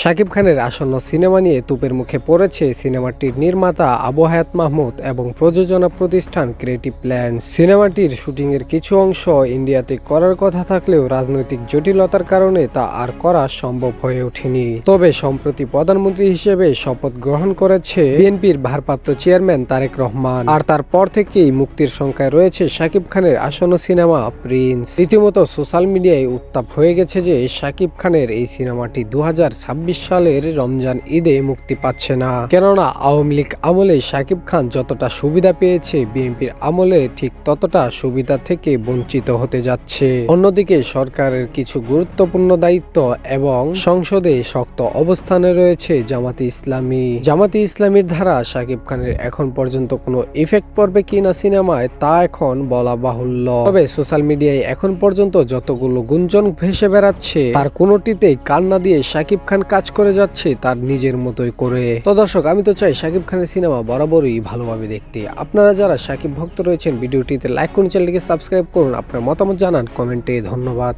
শাকিব খানের আসন্ন সিনেমা নিয়ে তুপের মুখে পড়েছে সিনেমাটির নির্মাতা আবু হায়াত মাহমুদ এবং প্রযোজনা প্রতিষ্ঠান ক্রিয়েটিভ প্ল্যান। সিনেমাটির শুটিংয়ের কিছু অংশ ইন্ডিয়াতে করার কথা থাকলেও রাজনৈতিক জটিলতার কারণে তা আর করা সম্ভব হয়ে ওঠেনি। তবে সম্প্রতি প্রধানমন্ত্রী হিসেবে শপথ গ্রহণ করেছে বিএনপির ভারপ্রাপ্ত চেয়ারম্যান তারেক রহমান। আর তারপর থেকেই মুক্তির সংখ্যায় রয়েছে শাকিব খানের আসন্ন সিনেমা প্রিন্স। রীতিমতো সোশ্যাল মিডিয়ায় উত্তাপ হয়ে গেছে যে শাকিব খানের এই সিনেমাটি দু হাজার ছাব্বিশ সালের রমজান ঈদে মুক্তি পাচ্ছে না। কেননা আওয়ামী লীগ আমলে শাকিব খান যতটা সুবিধা পেয়েছে, বিএনপির আমলে ঠিক ততটা সুবিধা থেকে বঞ্চিত হতে যাচ্ছে। অন্যদিকে সরকারের কিছু গুরুত্বপূর্ণ দায়িত্ব এবং সংসদে শক্ত অবস্থানে রয়েছে জামাতি ইসলামী। জামাতি ইসলামীর ধারা শাকিব খানের এখন পর্যন্ত কোনো ইফেক্ট পড়বে কিনা সিনেমায়, তা এখন বলা বাহুল্য। তবে সোশ্যাল মিডিয়ায় এখন পর্যন্ত যতগুলো গুঞ্জন ভেসে বেড়াচ্ছে, তার কোনোটিতেই কান্না দিয়ে শাকিব খান কাজ করে যাচ্ছে তার নিজের মতোই করে। তো দর্শক, আমি তো চাই শাকিব খানের সিনেমা বরাবরই ভালোভাবে দেখতে। আপনারা যারা শাকিব ভক্ত রয়েছেন, ভিডিওটিতে লাইক করুন, চ্যানেলটিকে সাবস্ক্রাইব করুন। আপনার মতামত জানান, কমেন্টে ধন্যবাদ।